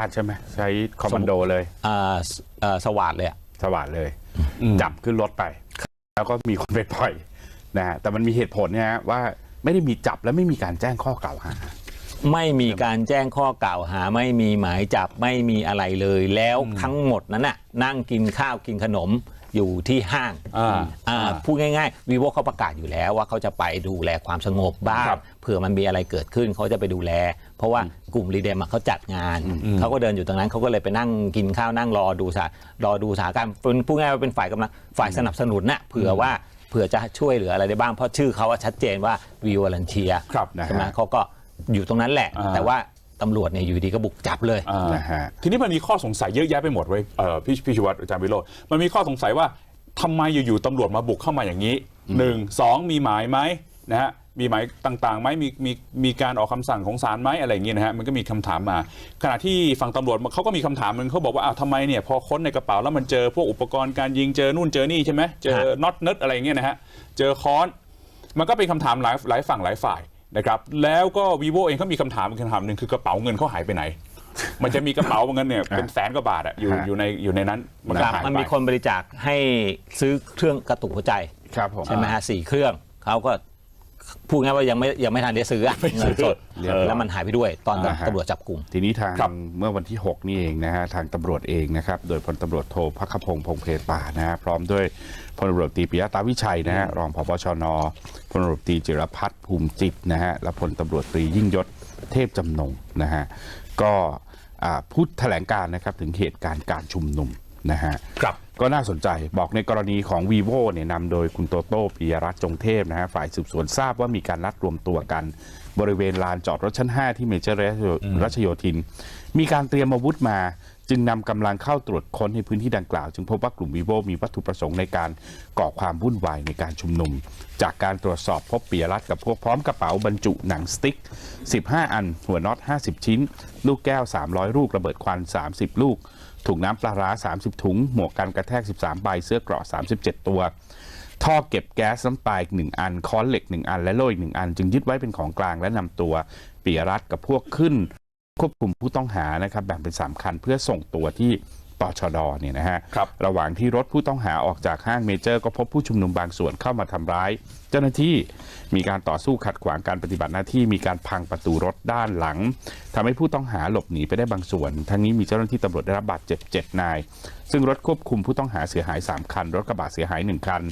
าดใช่ไหมใช้คอมมานโดเลยอ่าสเอ่อสวัสดเลยอะ สวัสดเลยจับขึ้นรถไป แล้วก็มีคนไปปล่อยนะฮะแต่มันมีเหตุผลเนี่ยฮะว่าไม่ได้มีจับและไม่มีการแจ้งข้อกล่าวหา ไม่มีการแจ้งข้อกล่าวหา ไม่มีหมายจับไม่มีอะไรเลย แล้วทั้งหมดนั้นน่ะนั่งกินข้าวกินขนม อยู่ที่ห้างอ่าอ่าพูดง่ายๆวีโวเขาประกาศอยู่แล้วว่าเขาจะไปดูแลความสงบบ้างครับเผื่อมันมีอะไรเกิดขึ้นเขาจะไปดูแล เพราะว่ากลุ่มรีเดมอะเขาจัดงาน เขาก็เดินอยู่ตรงนั้นเขาก็เลยไปนั่งกินข้าวนั่งรอดูสารอดูสถานการณ์เป็นพูดง่ายๆว่าเป็นฝ่ายกำลังฝ่ายสนับสนุนน่ะเผื่อว่าเผื่อจะช่วยเหลืออะไรได้บ้างเพราะชื่อเขาอะชัดเจนว่าวีวอลันเทียครับนะฮะ ใช่ไหมเขาก็อยู่ตรงนั้นแหละ อ่า แต่ว่า ตำรวจเนี่ยอยู่ดีก็บุกจับเลย อ่านะฮะ ทีนี้มันมีข้อสงสัยเยอะแยะไปหมดเว้ยเอ่อพี่พี่ชวัตรอาจารย์วิโรจน์มันมีข้อสงสัยว่าทำไมอยู่ๆตำรวจมาบุกเข้ามาอย่างนี้หนึ่งสองมีหมายไหมนะฮะมีหมายต่างๆไหมมีมีมีการออกคำสั่งของศาลไหมอะไรอย่างเงี้ยนะฮะมันก็มีคำถามมา ขณะที่ฝั่งตำรวจเขาก็มีคำถามหนึงเขาบอกว่าอ้าวทำไมเนี่ยพอค้นในกระเป๋าแล้วมันเจอพวกอุปกรณ์การยิงเจอนู่นเจอนี่ใช่ไหมเจอฮะ น็อตเนิร์ดอะไรอย่างเงี้ยนะฮะเจอค้อน มันก็เป็นคำถามหลายหลายฝั่งหลายฝ่าย นะครับแล้วก็ vivo เองก็มีคำถามอีกคำถามหนึ่งคือกระเป๋าเงินเขาหายไปไหน มันจะมีกระเป๋าเงินเนี่ยเป็นแสนกว่าบาทอะอยู่ฮะอยู่ในอยู่ในนั้นมันก็ครับหายมันไปมีคนบริจาคให้ซื้อเครื่องกระตุกหัวใจ ครับผม ใช่ไหมฮะสี่เครื่องเขาก็ พูดง่ายว่ายังไม่ยังไม่ทันได้ซื้ออะเงินสดเรียบร้อย แล้วมันหายไปด้วยตอนอ่าฮะ ตำรวจจับกลุ่ม ทีนี้ทางครับ เมื่อวันที่ 6 นี่เองนะฮะทางตำรวจเองนะครับ โดยพลตำรวจโทพักขพงศ์พงเพตรานะฮะพร้อมด้วยพลตำรวจตรีปิยะตาวิชัยนะฮะรองผบชนพลตำรวจตรีจิรพัฒน์ภูมิจิตนะฮะและพลตำรวจตรียิ่งยศเทพจำนงนะฮะก็อ่าพูดแถลงการนะครับถึงเหตุการณ์การชุมนุมนะฮะ ครับ ก็น่าสนใจบอกในกรณีของ vivo เนี่ยนำโดยคุณโตโต้ปิยรัตน์จงเทพนะฮะฝ่ายสืบสวนทราบว่ามีการนัดรวมตัวกัน บริเวณลานจอดรถชั้น 5 ที่เมเจอร์รัชโยธิน มีการเตรียมอาวุธมา จึงนำกำลังเข้าตรวจค้นในพื้นที่ดังกล่าว จึงพบว่ากลุ่ม vivo มีวัตถุประสงค์ในการก่อความวุ่นวายในการชุมนุม จากการตรวจสอบพบปิยรัตน์กับพวกพร้อมกระเป๋าบรรจุหนังสติ๊ก 15 อัน หัวน็อต 50 ชิ้น ลูกแก้ว 300 ลูกระเบิดควัน 30 ลูก ถุงน้ำปลาร้า 30 ถุง หมวกกันกระแทก 13 ใบ เสื้อเกราะ 37 ตัว ท่อเก็บแก๊สน้ำตาอีกหนึ่งอัน ค้อนเหล็กหนึ่งอัน และโล่อีกหนึ่งอัน จึงยึดไว้เป็นของกลางและนำตัวปิยรัตกับพวกขึ้น ควบคุมผู้ต้องหานะครับแบ่งเป็น 3 คันเพื่อส่งตัวที่ ตชดเนี่ยนะฮะครับระหว่างที่รถผู้ต้องหาออกจากห้างเมเจอร์ ก็พบผู้ชุมนุมบางส่วนเข้ามาทำร้าย เจ้าหน้าที่มีการต่อสู้ขัดขวางการปฏิบัติหน้าที่มีการพังประตูรถด้านหลังทำให้ผู้ต้องหาหลบหนีไปได้บางส่วน ทั้งนี้มีเจ้าหน้าที่ตำรวจได้รับบาดเจ็บ7นาย ซึ่งรถควบคุมผู้ต้องหาเสียหาย 3 คัน รถกระบะเสียหาย 1 คัน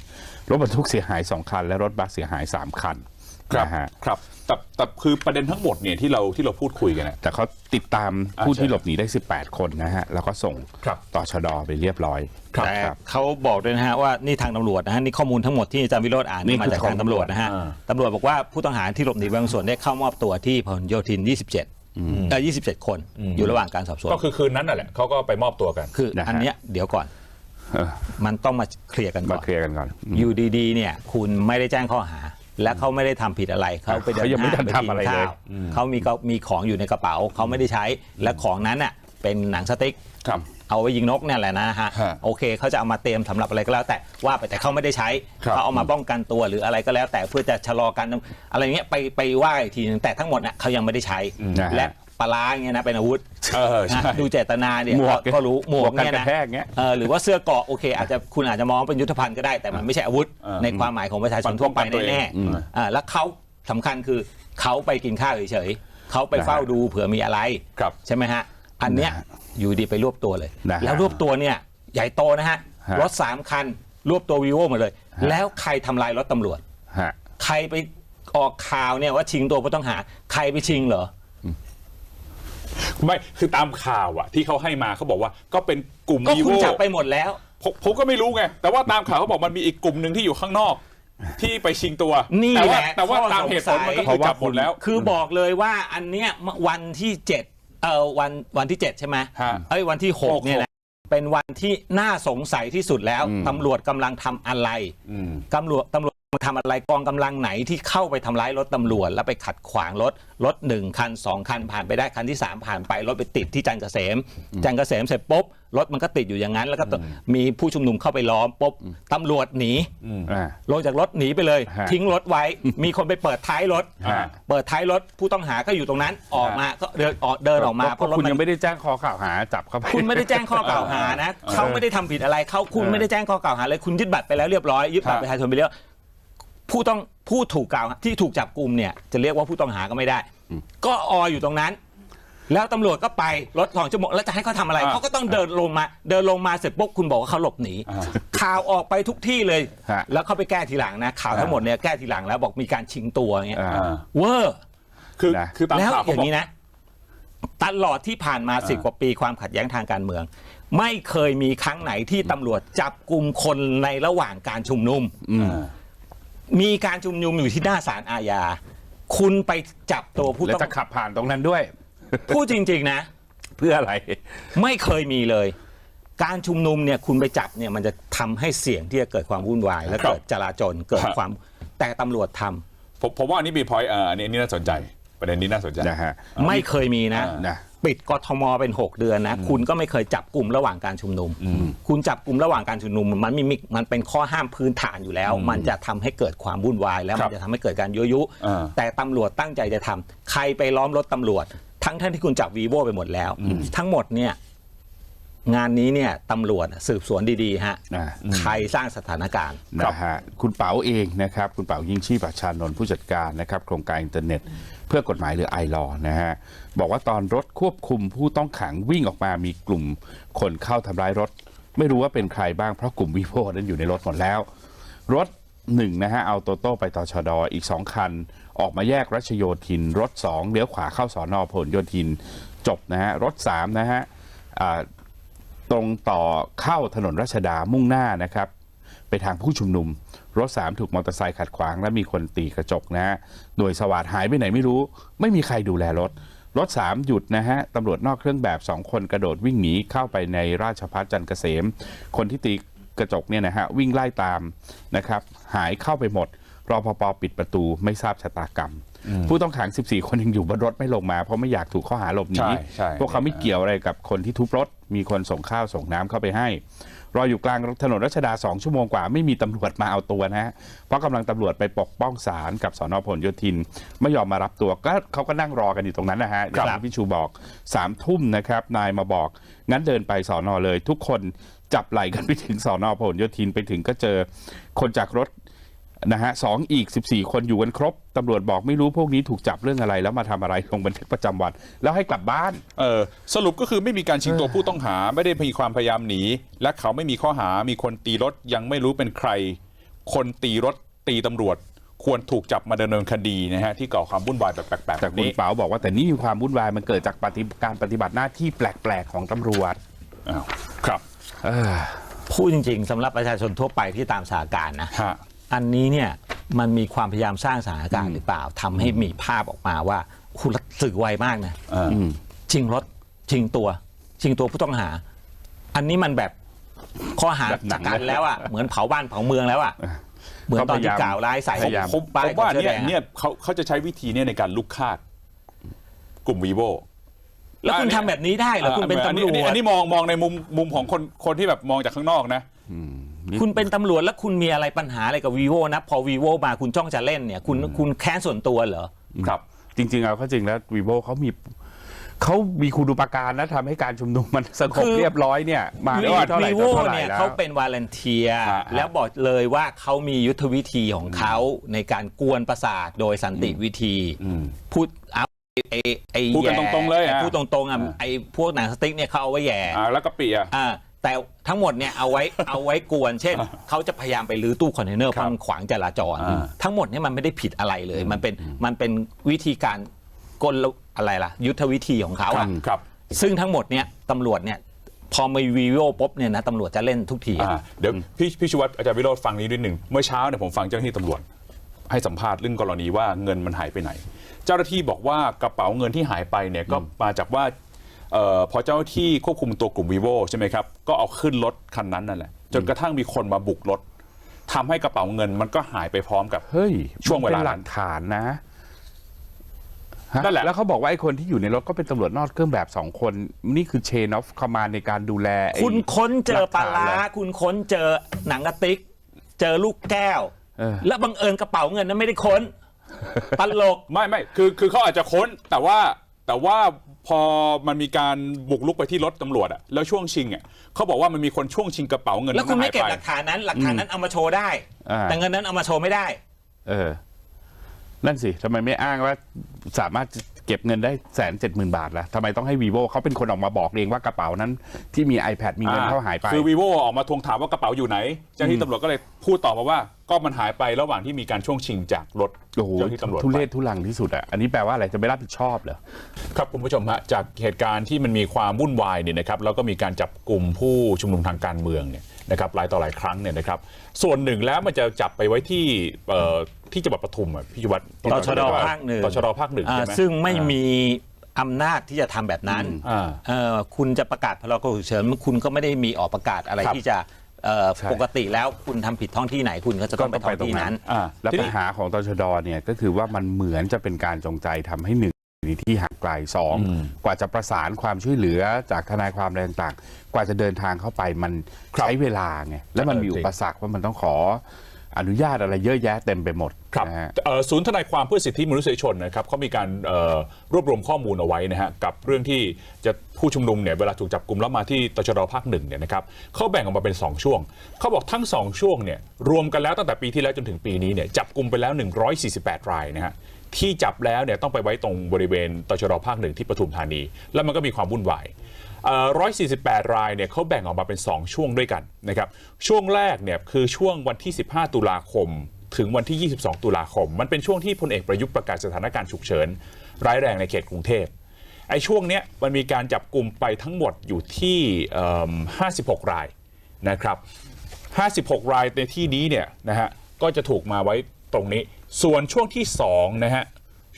รถบรรทุกเสียหาย 2 คัน และรถบัสเสียหาย 3 คัน ครับนะฮะ ครับแต่แต่คือประเด็นทั้งหมดเนี่ยที่เราที่เราพูดคุยกันเนี่ย แต่เขาติดตามอ่าผู้ที่ใช่หลบหนีได้ 18 คนนะฮะ แล้วก็ส่งครับต่อชดไปเรียบร้อยครับ แต่ครับ เขาบอกด้วยนะฮะว่านี่ทางตำรวจนะฮะนี่ข้อมูลทั้งหมดที่อาจารย์วิโรจน์อ่านนี่นี่มาคือจากของทางตำรวจนะฮะอ่า ตำรวจบอกว่าผู้ต้องหาที่หลบหนีบางส่วนได้เข้ามอบตัวที่พหลโยธิน 27เอ่อ27 คนอยู่ระหว่างการสอบสวนก็คือคืนนั้นน่ะแหละเขาก็ไปมอบตัวกัน คือนะฮะ อันเนี้ยเดี๋ยวก่อน เออมันต้องมาเคลียร์กันก่มาอนเคลียร์กันก่อนอืมอยู่ดีๆเนี่ยคุณไม่ได้แจ้งข้อหา และเขาไม่ได้ทำผิดอะไรเขาไปเดินเขายังไม่ห้างได้ไปทำกินอะไรเลยข้าวเขามีก็มีของอยู่ในกระเป๋าเขาไม่ได้ใช้และของนั้นน่ะเป็นหนังสติ๊กครับเอาไว้ยิงนกเนี่ยแหละนะฮะฮะโอเคเขาจะเอามาเตรียมสำหรับอะไรก็แล้วแต่ว่าไปแต่เขาไม่ได้ใช้ครับเขาเอามาป้องกันตัวหรืออะไรก็แล้วแต่เพื่อจะชะลอการอะไรเงี้ยไปไปว่าอีกทีนึงแต่ทั้งหมดน่ะเขายังไม่ได้ใช้นะฮะและ ปลาร้าเงี้ยนะเป็นอาวุธเออใช่นะดูเจตนาเนี่ยหมวกก็ก็รู้หมวกกันเนี่ยกระนะแทกเงี้ย เออหรือว่าเสื้อเกราะโอเค อาจจะคุณอาจจะมองเป็นยุทธภัณฑ์ก็ได้แต่มันไม่ใช่อาวุธ เออในความหมายของประชาชนทั่วไปป้องกันตัวเองแน่อืม ๆอ่าแล้วเขาสำคัญคือเขาไปกินข้าวเฉยๆเขาไปเฝ้าดูเผื่อมีอะไร ครับ ใช่ไหมฮะ อันเนี้ยนะฮะอยู่ดีไปรวบตัวเลย นะฮะแล้วรวบตัวเนี่ยใหญ่โตนะฮะ ฮะ รถสามคัน รวบตัววีโวหมาเลยฮะแล้วใครทำลายรถตำรวจ ฮะ ใครไปออกข่าวเนี่ยว่าชิงตัวผู้ต้องหา ใครไปชิงเหรอ ไม่คือตามข่าวอะที่เขาให้มาเขาบอกว่าก็เป็นกลุ่มก็วีคุณโวจับไปหมดแล้ว ผมผมก็ไม่รู้ไง แต่ว่าตามข่าวเขาบอกมันมีอีกกลุ่มหนึ่งที่อยู่ข้างนอก ที่ไปชิงตัวนี่แต่แหว่าละแต่ว่าข้อตามเหตุผลมันก็สงสัยคือจับหมดแล้ว คือบอกเลยว่าอันเนี้ยวันที่เจ็ดเออวันวันที่เจ็ดใช่ไหมฮะเอ้ยวันที่หกหกเนี่ยนะเป็นวันที่น่าสงสัยที่สุดแล้วอืมตำรวจกำลังทำอะไรอืมตำรวจตำรวจ มาทำอะไรกองกำลังไหนที่เข้าไปทำร้ายรถตำรวจ แล้วไปขัดขวางรถรถหนึ่งคันสองคันผ่านไปได้คันที่สามผ่านไปรถไปติดที่จันทร์เกษม จันทร์เกษมเสร็จปุ๊บรถมันก็ติดอยู่อย่างนั้น แล้วก็มีผู้ชุมนุมเข้าไปล้อมปุ๊บตำรวจหนีอ่าลงจากรถหนีไปเลยฮะทิ้งรถไว้ มีคนไปเปิดท้ายรถฮะเปิดท้ายรถผู้ต้องหาก็อยู่ตรงนั้นออกมาก็เดินออกเดินออกมาเพราะรถคุณมันยังไม่ได้แจ้งข้อกล่าวหาจับเข้าไปคุณไม่ได้แจ้งข้อกล่าวหานะเขาไม่ได้ทำผิดอะไรเขาคุณไม่ได้แจ้งข้อกล่าวหาเลยคุณยึดบัตรไปแล้วเรียบร้อยยึดบัตรฮะประชาชนไปแล้ว ผู้ต้องผู้ถูกกล่าวหาที่ถูกจับกลุ่มเนี่ยจะเรียกว่าผู้ต้องหาก็ไม่ได้ ก็ออยู่ตรงนั้น แล้วตำรวจก็ไปรถสองชั่วโมงแล้วจะให้เขาทำอะไรอ่าเขาก็ต้องเดินลงมา เดินลงมาเสร็จปุ๊บคุณบอกว่าเขาหลบหนีอ่าข่าวออกไปทุกที่เลย ฮะ แล้วเขาไปแก้ทีหลังนะข่าวทั้งหมดเนี่ยแก้ทีหลังแล้วบอกมีการชิงตัวอย่างเงี้ยอ่าอ่าเวอร์ คือนะ คือตามแล้วข่าวอเขาย่าบอกงนี้นะ ตลอดที่ผ่านมาสิบกว่าปีความขัดแย้งทางการเมือง ไม่เคยมีครั้งไหนที่ตำรวจจับกลุ่มคนในระหว่างการชุมนุม อืมอ่า มีการชุมนุมอยู่ที่หน้าศาลอาญาคุณไปจับตัวผู้แล้วต้องจะขับผ่านตรงนั้นด้วย พูดจริง ๆ นะ เพื่ออะไร ไม่เคยมีเลย การชุมนุมเนี่ยคุณไปจับเนี่ยมันจะทำให้เสี่ยงที่จะเกิดความวุ่นวาย และครับเกิดจลาจลเกิดครับความแต่ตำรวจทำผมผมว่าอันนี้มีพอยต์อันนี้อันนี้น่าสนใจ ประเด็นนี้น่าสนใจ นะฮะ ไม่เคยมีนะอ่านะ ปิดกทมเป็น 6 เดือนนะ คุณก็ไม่เคยจับกลุ่มระหว่างการชุมนุม คุณจับกลุ่มระหว่างการชุมนุม มันมีมันเป็นข้อห้ามพื้นฐานอยู่แล้ว มันจะทำให้เกิดความวุ่นวาย แล้วครัมับนจะทำให้เกิดการยั่วยุอ่าแต่ตำรวจตั้งใจจะทำใครไปล้อมรถตำรวจ ทั้งท่านที่คุณจับวีโวไปหมดแล้ว ทั้งหมดเนี่ย งานนี้เนี่ยตำรวจสืบสวนดีๆฮะอ่า ใครสร้างสถานการณ์ นะฮะคุณเป๋าเองนะครับ คุณเป๋ายิ่งชีพประชานนท์ผู้จัดการนะครับ โครงการอินเทอร์เน็ต เพื่อกฎหมายหรือไอรอนะฮะ บอกว่าตอนรถควบคุมผู้ต้องขังวิ่งออกมามีกลุ่มคนเข้าทำร้ายรถ ไม่รู้ว่าเป็นใครบ้างเพราะกลุ่มวีโวนั้นอยู่ในรถหมดแล้ว รถหนึ่งนะฮะเอาโตโต้ไปต่อชดอีกสองคัน ออกมาแยกรัชโยธิน รถสองเลี้ยวขวาเข้าสอนอผลโยธินจบนะฮะรถสามนะฮะอ่า ตรงต่อเข้าถนนรัชดามุ่งหน้านะครับ ไปทางผู้ชุมนุม รถสามถูกมอเตอร์ไซค์ขัดขวาง และมีคนตีกระจกนะฮะหน่วยสวัสดหายไปไหนไม่รู้ ไม่มีใครดูแลรถ รถสามหยุดนะฮะตำรวจนอกเครื่องแบบสองคนกระโดดวิ่งหนีเข้าไปในราชพัฒจันทร์เกษม คนที่ตีกระจกเนี่ยนะฮะวิ่งไล่ตามนะครับ หายเข้าไปหมด รอพปปิดประตูไม่ทราบชะตากรรม ผู้ต้องขัง 14 คนยังอยู่บนรถไม่ลงมา เพราะไม่อยากถูกข้อหาหลบหนีใช่ใช่ พวกเขาไม่เกี่ยวอะไรกับคนที่ทุบรถ มีคนส่งข้าวส่งน้ำเข้าไปให้ รออยู่กลางถนนรัชดาสองชั่วโมงกว่าไม่มีตำรวจมาเอาตัวนะฮะเพราะกำลังตำรวจไปปกป้องศาลกับสอนอพหลโยธิน ไม่ยอมมารับตัวก็เขาก็นั่งรอกันอยู่ตรงนั้นนะฮะอย่างที่พี่ชูบอกสามทุ่มนะครับนายมาบอกงั้นเดินไปสอนอเลย ทุกคนจับไหล่กันไปถึงสอนอพหลโยธินไปถึงก็เจอคนจากรถ นะฮะสองอีก 14 คนอยู่กันครบตำรวจบอกไม่รู้พวกนี้ถูกจับเรื่องอะไร แล้วมาทำอะไรลงบันทึกประจำวัน แล้วให้กลับบ้าน เออสรุปก็คือไม่มีการชิงตัวผู้ต้องหา ไม่ได้มีความพยายามหนี และเขาไม่มีข้อหามีคนตีรถยังไม่รู้เป็นใคร คนตีรถตีตำรวจ ควรถูกจับมาดำเนินคดีนะฮะที่ก่อความวุ่นวายแบบแปลกๆแบแต่บคุณนี้เป๋าบอกว่าแต่นี่มีความวุ่นวายมันเกิดจากปฏิการปฏิบัติหน้าที่แปลกๆของตำรวจ อ้าวครับเออพูดจริงๆสำหรับประชาชนทั่วไปที่ตามสถานการณ์นะ ฮะ อันนี้เนี่ยมันมีความพยายามสร้างสถานการณ์หรือเปล่าทำให้มีภาพออกมาว่าคุณสื่อไวมากนะอ่าชิงรถชิงตัว ชิงตัวผู้ต้องหา อันนี้มันแบบข้อหาแบบหนัจังกกันแล้วอะเหมือนเผาบ้านเผาเมืองแล้วอะเหมือนตอนที่กล่าวร้ายใส่พยายามผมผป้ายมว่าสื้อเนี่ยแดงอะเนี่ยเขาเขาจะใช้วิธีเนี่ยในการลุกคาด กลุ่มวีโวแล้วคุณทำแบบนี้ได้เหรอคุณเป็นตำรวอันนี้จอันนี้มองมองในมุมมุมของคนคนที่แบบมองจากข้างนอกนะ คุณเป็นตำรวจแล้วคุณมีอะไรปัญหาอะไรกับวีโวนะ พอวีโวมาคุณจ้องจะเล่นเนี่ย คุณคุณแค้นส่วนตัวเหรอ ครับ จริง ๆ เอาเข้าจริงแล้ววีโวเขามีเขามีคุณูปการนะทำให้การชุมนุมมันสงบคือเรียบร้อยเนี่ย มาไม่ว่าเท่าไหร่วีโวต่อเท่าไหร่เนี่ยแล้ว เขาเป็นวาเลนเทียฮะแล้วบอกเลยว่าเขามียุทธวิธีของเขาในการกวนประสาทโดยสันติวิธีพูดเอาไอ้ไอ้พูดกันแย่ตรงๆเลยอะพูดตรงๆอะไอ้พวกหนังสติ๊กเนี่ยเขาเอาไว้แย่ อ่าแล้วก็ปีอะ อ่า แต่ทั้งหมดเนี่ยเอาไว้เอาไว้กวน เช่น เขาจะพยายามไปรื้อตู้คอนเทนเนอร์ครับพังขวางจราจร อ่า ทั้งหมดเนี่ยมันไม่ได้ผิดอะไรเลย มันเป็นมันเป็นวิธีการกลอะไรล่ะ ยุทธวิธีของเขาครัอะบครับ ซึ่งทั้งหมดเนี่ยตำรวจเนี่ยพอมีวีโอปุ๊บเนี่ยนะตำรวจจะเล่นทุกทีอะ อ่าเดี๋ยวพี่พี่ชวัตอาจารย์วิโรธฟังนี้นิดหนึ่งเมื่อเช้าเนี่ยผมฟังเจ้าหน้าที่ตำรวจ ให้สัมภาษณ์เรื่องกรณีว่าเงินมันหายไปไหน เจ้าหน้าที่บอกว่ากระเป๋าเงินที่หายไปเนี่ยก็มาจากว่าเอ่อพอเจ้าหน้าที่ควบคุมตัวกลุ่มวีโวใช่ไหมครับ ก็เอาขึ้นรถคันนั้นนั่นแหละ จนกระทั่งมีคนมาบุกรถทำให้กระเป๋าเงินมันก็หายไปพร้อมกับ เฮ้ยช่วงเวลามันป็นหนั้ลันกฐานนะฮะนั่นแหละ แล้วเขาบอกว่าไอ้คนที่อยู่ในรถก็เป็นตำรวจนอกเครื่องแบบสองคน นี่คือเชนอฟคอมมานในการดูแลไอ้ คุณค้นเจอปลาหลักฐานร้าเลยคุณค้นเจอหนังกระติก เจอลูกแก้ว เออ แล้วบังเอิญกระเป๋าเงินนั้นไม่ได้ค้น ตลก ไม่ไม่คือคือเขาอาจจะค้นแต่ว่าแต่ว่า พอมันมีการบุกลุกไปที่รถตำรวจอะแล้วช่วงชิงอะเขาบอกว่ามันมีคนช่วงชิงกระเป๋าเงินแล้วคุณไม่หายเก็บไปหลักฐานนั้น หลักฐานนั้นเอามาโชว์ได้ อ่า แต่เงินนั้นเอามาโชว์ไม่ได้ เออ นั่นสิทำไมไม่อ้างว่าสามารถ เก็บเงินได้แสนเจ็ดหมื่นบาทล่ะทำไมต้องให้ vivo เขาเป็นคนออกมาบอกเองว่ากระเป๋านั้น ที่มี iPad มีเงินอ่เขาหายไป คือ vivo ออกมาทวงถามว่ากระเป๋าอยู่ไหน เจ้าหน้าที่ตำรวจก็เลยพูดต่อมาว่า ก็มันหายไประหว่างที่มีการช่วงชิงจากรถโอ้โหเจ้าหน้าที่ตำรวจทุเรไปศทุลังที่สุดอะ อันนี้แปลว่าอะไรจะไม่รับผิดชอบเหรอ ครับคุณผู้ชมฮะจากเหตุการณ์ที่มันมีความวุ่นวายเนี่ยนะครับแล้วก็มีการจับกลุ่มผู้ชุมนุมทางการเมืองเนี่ยนะครับหลายต่อหลายครั้งเนี่ยนะครับส่วนหนึ่งแล้วมันจะจับไปไว้ที่เอ่อที่จังหวัดปทุมอะพี่จุวัฒน์ตชดภาคหนึ่งตชดภาคหนึ่งอ่าใช่ไหมซึ่งไม่มีอำนาจที่จะทำแบบนั้นอ่า เอ่อคุณจะประกาศพรกฉุกเฉินคุณก็ไม่ได้มีออกประกาศอะไรครับที่จะเอ่อใช่ ปกติแล้วคุณทำผิดท้องที่ไหนคุณก็จะต้องไปท้องที่นั้นอ่าแล้วทีปัญนี้ หาของตชดเนี่ยก็คือว่ามันเหมือนจะเป็นการจงใจทำให้หนึ่งในที่ห่างไกลสองอืมกว่าจะประสานความช่วยเหลือจากทนายความอะไรต่างๆ กว่าจะเดินทางเข้าไปมันครับใช้เวลาไงแล้วมันเออมีจริงอุปสรรคว่ามันต้องขอ อนุญาตอะไรเยอะแยะเต็มไปหมดครับนะฮะ เอ่อศูนย์ทนายความเพื่อสิทธิมนุษยชนนะครับเขามีการเอ่อรวบรวมข้อมูลเอาไว้นะฮะกับเรื่องที่จะผู้ชุมนุมเนี่ยเวลาถูกจับกลุ่มแล้วมาที่ตชดภาคหนึ่งเนี่ยนะครับเขาแบ่งออกมาเป็น 2 ช่วงเขาบอกทั้ง 2 ช่วงเนี่ยรวมกันแล้วตั้งแต่ปีที่แล้วจนถึงปีนี้เนี่ยจับกลุ่มไปแล้ว 148 รายนะฮะที่จับแล้วเนี่ยต้องไปไว้ตรงบริเวณตชดภาคหนึ่งที่ปทุมธานี แล้วมันก็มีความวุ่นวายเอ่อ 148 รายเนี่ยเขาแบ่งออกมาเป็น 2 ช่วงด้วยกันนะครับช่วงแรกเนี่ยคือช่วงวันที่ 15 ตุลาคม ถึงวันที่ 22 ตุลาคม มันเป็นช่วงที่พลเอกประยุทธ์ประกาศสถานการณ์ฉุกเฉินร้ายแรงในเขตกรุงเทพไอ้ช่วงเนี้ยมันมีการจับกลุ่มไปทั้งหมดอยู่ที่ 56 รายนะครับ 56 รายในที่นี้เนี่ยนะฮะก็จะถูกมาไว้ตรงนี้ ส่วนช่วงที่2นะฮะ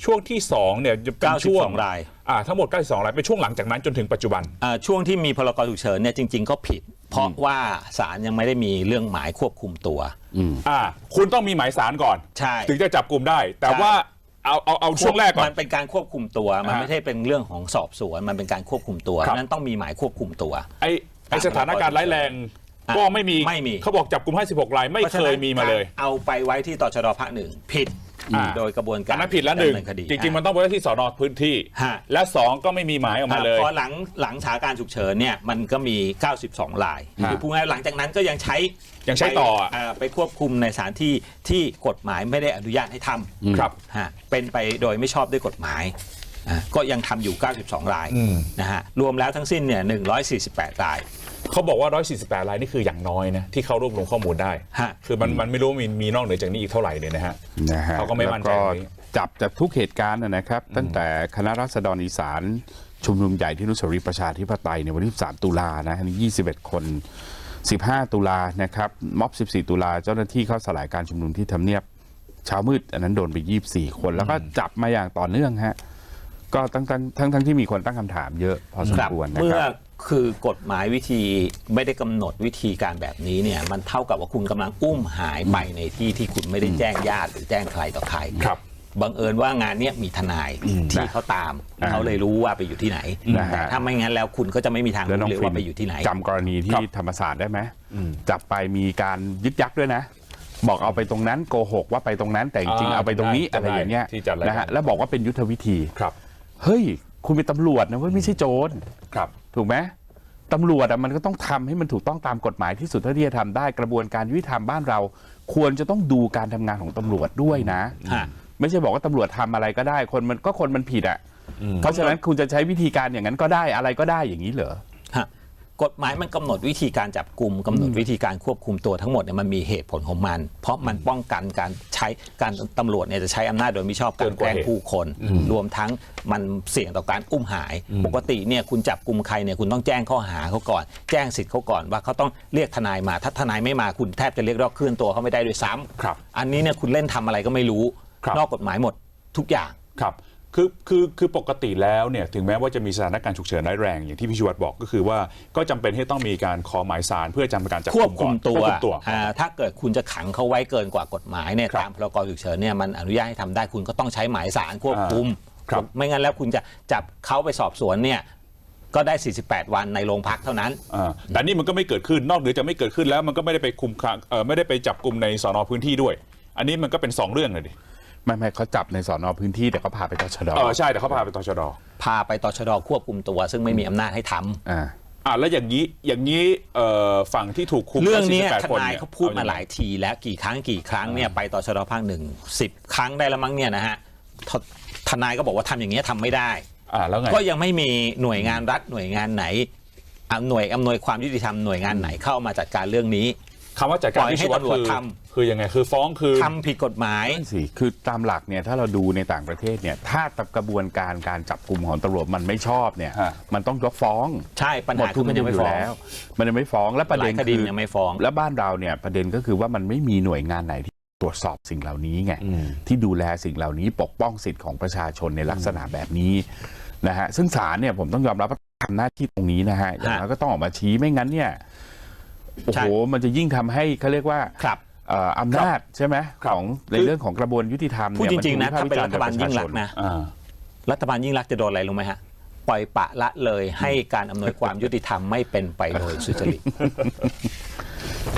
ช่วงที่2เนี่ยจะเป็นช่วง92ราย อ่าทั้งหมด 92 รายเป็นช่วงหลังจากนั้นจนถึงปัจจุบัน อ่าช่วงที่มีพรกฉุกเฉินเนี่ยจริง ๆ ก็ผิด เพราะว่าศาลยังไม่ได้มีเรื่องหมายควบคุมตัว อ่า คุณต้องมีหมายสารก่อน ใช่ถึงจะจับกลุ่มได้ แต่ใช่ ว่าเอาเอาเอาช่วงแรกก่อมันนเป็นการควบคุมตัว มันอ่าไม่ใช่เป็นเรื่องของสอบสวน มันเป็นการควบคุมตัวครับ นั้นต้องมีหมายควบคุมตัว ไอไอสถานการณ์ร้ายแรง อะก็ไม่มีไม่มี เขาบอกจับกลุ่ม56รายไม่พราะฉะเคนั้ยนมีมาเลย กรเอาไปไว้ที่ตชดภาคหนึ่งผิด อ่า โดยกระบวนการอันนั้นผิดแล้วหนึ่งดำเคดีจริง ๆ มันต้องไปไว้ที่สอนอพื้นที่ ฮะ และสองก็ไม่มีหมายออกมาเลย พอหลังหลังสถานการณ์ฉุกเฉินเนี่ยมันก็มี 92รายฮะคือพูดง่ายๆหลังจากนั้นก็ยังใช้ยังใช้ต่ออะ ไปาไปควบคุมในสถานที่ที่กฎหมายไม่ได้อนุญาตให้ทำครับ ฮะเป็นไปโดยไม่ชอบด้วยกฎหมายอะก็ยังทำอยู่ 92รายอืมนะฮะรวมแล้วทั้งสิ้นเนี่ย148ราย เขาบอกว่า 148รายนี่คืออย่างน้อยนะที่เขารวบรวมข้อมูลได้ฮะ คือมันมันไม่รู้ว่ามีมีนอกเหนือจากนี้อีกเท่าไหร่เนี่ยนะฮะนะฮะเขาก็ไม่มั่นใจแล้วตรงนี้ จับจากทุกเหตุการณ์นะนะครับ ตั้งแต่คณะรัษฎรอีสานชุมนุมใหญ่ที่อนุสาวรีย์ประชาธิปไตยในวันที่ 3 ตุลานะอันนี้ 21 คน 15 ตุลานะครับม็อบ 14 ตุลาเจ้าหน้าที่เข้าสลายการชุมนุมที่ทำเนียบเช้ามืด อันนั้นโดนไป 24 คนแล้วก็จับมาอย่างต่อเนื่องฮะก็ตั้งทั้งทั้งทั้งที่มีคนตั้งคำถามเยอะพอสมควรนะเมื่คอรับ คือกฎหมายวิธีไม่ได้กำหนดวิธีการแบบนี้เนี่ยมันเท่ากับว่าคุณกำลังอุ้มหายไปในที่ที่คุณไม่ได้แจ้งญาติหรือแจ้งใครต่อใครครับบังเอิญว่างานเนี้ยมีทนายที่เขาตามอ่าเขาเลยรู้ว่าไปอยู่ที่ไหนนะฮะแต่ถ้าไม่งั้นแล้วคุณก็จะไม่มีทางแล้วน้รู้องเลยฟิว่าไปอยู่ที่ไหนจำกรณีคที่รับธรรมศาสตร์ได้ไหมจับไปมีการยึดยักด้วยนะบอกเอาไปตรงนั้นโกหกว่าไปตรงนั้นแต่จริงๆอ่าเอาไปตรงนี้จำได้อะไรอย่างเงี้ยที่จัดรายการนะฮะแล้วบอกว่าเป็นยุทธวิธีครับ เฮ้ย คุณเป็นตำรวจนะเว้ยไม่ใช่โจรครับ ถูกไหมตำรวจอะมันก็ต้องทำให้มันถูกต้องตามกฎหมายที่สุดเท่าที่จะทำได้กระบวนการยุติธรรมบ้านเรา ควรจะต้องดูการทำงานของตำรวจด้วยนะ ฮะ ไม่ใช่บอกว่าตำรวจทำอะไรก็ได้ คนมันก็คนมันผิดอะเพราะฉะนั้นคุณจะใช้วิธีการอย่างนั้นก็ได้อะไรก็ได้อย่างนี้เหรอฮะ กฎหมายมันกำหนดวิธีการจับกลุ่มกำหนดวิธีการควบคุมตัวทั้งหมดเนี่ยมันมีเหตุผลของมัน เพราะมันป้องกันการใช้การตำรวจเนี่ยจะใช้อำนาจโดยมิชอบกาเกิรนกแกว่าล้งเหตุผู้คน รวมทั้งมันเสี่ยงต่อการอุ้มหาย ปกติเนี่ยคุณจับกลุ่มใครเนี่ยคุณต้องแจ้งข้อหาเขาก่อน แจ้งสิทธิ์เขาก่อนว่าเขาต้องเรียกทนายมา ถ้าทนายไม่มาคุณแทบจะเรียกได้ว่าเคลื่อนตัวเขาไม่ได้ด้วยซ้ำครับอันนี้เนี่ยคุณเล่นทำอะไรก็ไม่รู้ครับนอกกฎหมายหมดทุกอย่างครับ คือคือคือปกติแล้วเนี่ยถึงแม้ว่าจะมีสถานการณ์ฉุกเฉินร้ายแรงอย่างที่พี่ชวัตบอกก็คือว่าก็จำเป็นที่ต้องมีการขอหมายสารเพื่อจำการจับควบกุคุมมก่อนตัวควบคุมตัว อ่าถ้าเกิดคุณจะขังเขาไว้เกินกว่ากฎหมายเนี่ยครับตามพรกฉุกเฉินเนี่ยมันอนุญาตให้ทำได้คุณก็ต้องใช้หมายสารควบคุม ครับ ไม่งั้นแล้วคุณจะจับเขาไปสอบสวนเนี่ยก็ได้ 48 วันในโรงพักเท่านั้น อ่าแต่นี่มันก็ไม่เกิดขึ้นนอกเหนือจะไม่เกิดขึ้นแล้วมันก็ไม่ได้ไปคุมขังเอ่อไม่ได้ไปจับกลุ่มในสอนอพื้นที่ด้วย อันนี้มันก็เป็นสองเรื่องเลยดิ ไม่ไม่เขาจับในสอนอพื้นที่แต่เขาพาไปตชด เออใช่แต่เขาพาไปตชดพาไปตชดควบคุมตัว ซึ่งไม่มีอำนาจให้ทำอ่า อ่าแล้วอย่างนี้อย่างนี้เอ่อฝั่งที่ถูกคุมเรื่องเนี้ย48ทคนนายนี่เขาพูดอมางไงหลายทีแล้วกี่ครั้งกี่ครั้งเนี่ยไปตชดภาคหนึ่งสิบครั้งได้แล้วมั้งเนี่ยนะฮะททนายก็บอกว่าทำอย่างเงี้ยทำไม่ได้ อ่าแล้วไง ก็ยังไม่มีหน่วยงานรัฐหน่วยงานไหนอ่าหน่วยอำนวยความยุติธรรมหน่วยงานไหนเข้ามาจัดการเรื่องนี้ คำว่าจัดการปล่อยให้ที่ชวัตตำรวจคือทคือยังไงคือฟ้องคือทำผิดกฎหมายนั่นสิคือตามหลักเนี่ยถ้าเราดูในต่างประเทศเนี่ยถ้ากระบวนการการจับกลุ่มของตำรวจมันไม่ชอบเนี่ยฮะมันต้องยกฟ้องใช่ปัญหมดหาทุคืกอมันยังไม่อยู่ฟ้องแล้วมันยังไม่ฟ้องและประหเด็ลายนคดีคือยังไม่ฟ้อง และบ้านเราเนี่ยประเด็นก็คือว่ามันไม่มีหน่วยงานไหนที่ตรวจสอบสิ่งเหล่านี้ไงที่ดูแลสิ่งเหล่านี้ปกป้องสิทธิ์ของประชาชนในลักษณะแบบนี้นะฮะซึ่งศาลเนี่ยผมต้องยอมรับว่าทำหน้าที่ตรงนี้นะฮะอย่างน้อยก็ต้องออกมาชี้ไม่งั้นเนี่ย โอ้ใช่โหมันจะยิ่งทำให้เขาเรียกว่าครับเอ่ออำนาจใช่ไหมครับของในเรื่องของกระบวนยุติธรรมพูดจเยริงๆนะมัถ้าถูกเป็นวิรัฐบาลจยิ่งโดรักษปณ์ณ์ชาชนะอ่ารัฐบาลยิ่งรักษณ์จะโดนอะไรรู้ไหมฮะ ปล่อยปละละเลยให้การอำนวยความยุติธรรมไม่เป็นไปโดยสุจริต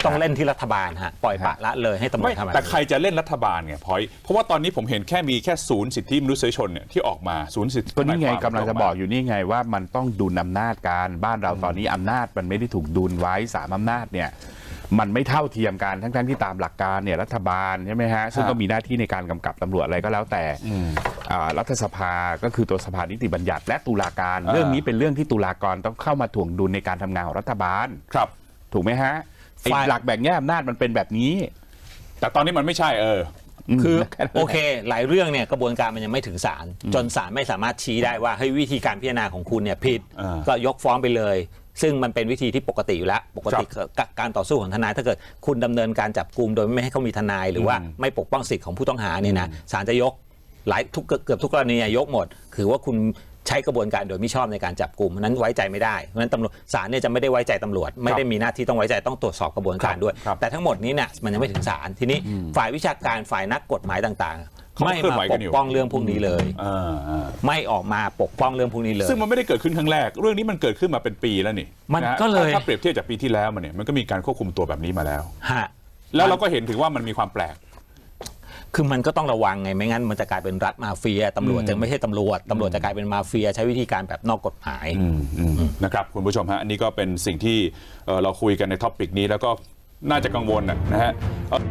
ต้องเล่นที่รัฐบาลฮะปล่อยปละละเลยให้ตำรวไม่จทำอะไร แต่ใครจะเล่นรัฐบาลไงพอยเพราะว่าตอนนี้ผมเห็นแค่มีแค่ศูนย์สิทธิมนุษยชนเนี่ยที่ออกมาศูนย์สิทธิก็นี่ไงทายความกำลังจะบอกอยู่นี่ไงว่ามันต้องดุลอำนาจการบ้านเราตอนนี้อำนาจมันไม่ได้ถูกดุลไว้สามอำนาจเนี่ย มันไม่เท่าเทียมกันทั้งๆที่ตามหลักการเนี่ยรัฐบาลใช่ไหมฮะซึ่งก็มีหน้าที่ในการกำกับตำรวจอะไรก็แล้วแต่อ่ารัฐสภาก็คือตัวสภานิติบัญญัติ และตุลาการ เรื่องนี้เป็นเรื่องที่ตุลากรต้องเข้ามาถ่วงดุลในการทำงานของรัฐบาลครับ ถูกไหมฮะไอ้ฝ่ายหลักแบ่งแยกอำนาจมันเป็นแบบนี้ แต่ตอนนี้มันไม่ใช่เออคือแนั้นแหละโอเค หลายเรื่องเนี่ยกระบวนการมันยังไม่ถึงศาลจนศาลไม่สามารถชี้ได้ว่าเฮ้ยวิธีการพิจารณาของคุณเนี่ยผิดอ่าก็ยกฟ้องไปเลย ซึ่งมันเป็นวิธีที่ปกติอยู่แล้ว ปกติการต่อสู้ของทนายถ้าเกิดคุณดำเนินการจับกลุ่มโดยไม่ให้เขามีทนายหรือว่าไม่ปกป้องสิทธิ์ของผู้ต้องหาเนี่ยนะศาลจะยกหลายทุกเกือบทุกกรณียกหมด คือว่าคุณใช้กระบวนการโดยไม่ชอบในการจับกลุ่มเพราะฉะนั้นไว้ใจไม่ได้เพราะฉะนั้นตำรวจศาลเนี่ยจะไม่ได้ไว้ใจตำรวจ ไม่ได้มีหน้าที่ต้องไว้ใจต้องตรวจสอบกระบวนการด้วยครับแต่ทั้งหมดนี้เนี่ยมันยังไม่ถึงศาลทีนี้ฝ่ายวิชาการฝ่ายนักกฎหมายต่าง เขาๆไม่เคลื่อนมาไหวปกันกอยู่ ป้องเรื่องพวกนี้เลย อ่าอ่าไม่ออกมาปกป้องเรื่องพวกนี้เลย ซึ่งมันไม่ได้เกิดขึ้นครั้งแรก เรื่องนี้มันเกิดขึ้นมาเป็นปีแล้วนี่มันนะฮะก็เลยถ้าเปรียบเทียบจากปีที่แล้วมันเนี่ยมันก็มีการควบคุมตัวแบบนี้มาแล้ว ฮะ แล้วเราก็เห็นถึงว่ามันมีความแปลก คือมันก็ต้องระวังไงไม่งั้นมันจะกลายเป็นรัฐมาเฟียตำรวจจะไม่ใช่ตำรวจตำรวจจะกลายเป็นมาเฟีย ใช้วิธีการแบบนอกกฎหมายนะครับคุณผู้ชมฮะอันนี้ก็เป็นสิ่งที่เอ่อเราคุยกันในท็อปิกนี้แล้วก็น่าจะกังวลนะนะฮะเอ่อ